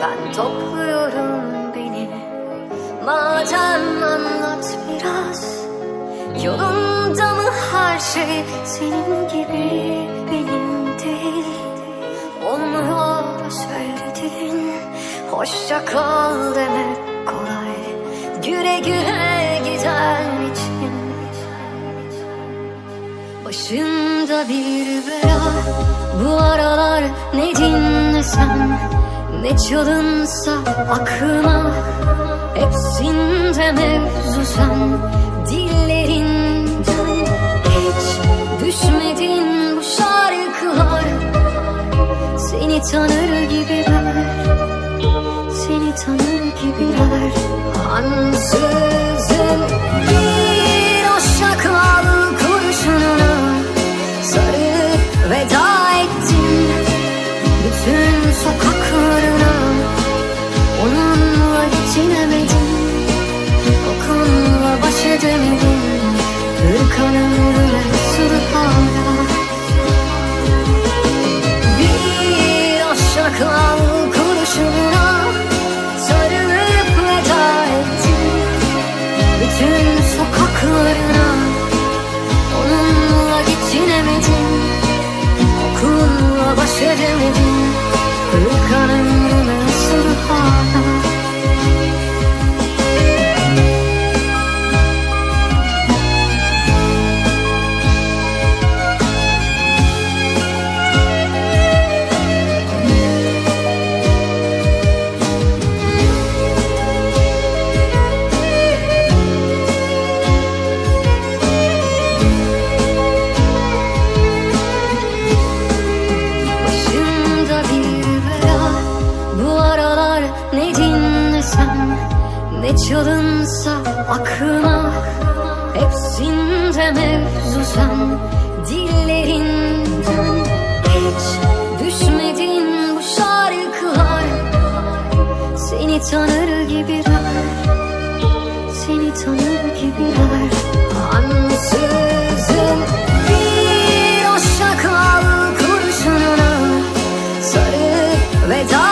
Ben topluyorum beni. Madem anlat biraz Yolunda mı her şey? Senin gibi benim değil. Olmuyor söyledin Hoşça kal demek kolay. Güle güle giden için. Başımda bir bela Bu aralar ne dinlesem Ne çalınsa aklıma Hepsinde mevzu sen. Dillerinden Hiç düşmedin bu şarkılar. Seni tanır gibiler Seni tanır gibiler. Ansızın sokaklarına Onunla geçinemedin Okulla baş edemedin Hırkan ne dinlesem Ne çalınsa aklına Hepsinde mevzu sen. Dillerinden hiç düşmedin bu şarkılar. Seni tanır gibi gibiler Seni tanır gibi gibiler Ansızın bir aşka kal kurşununa Sarı veda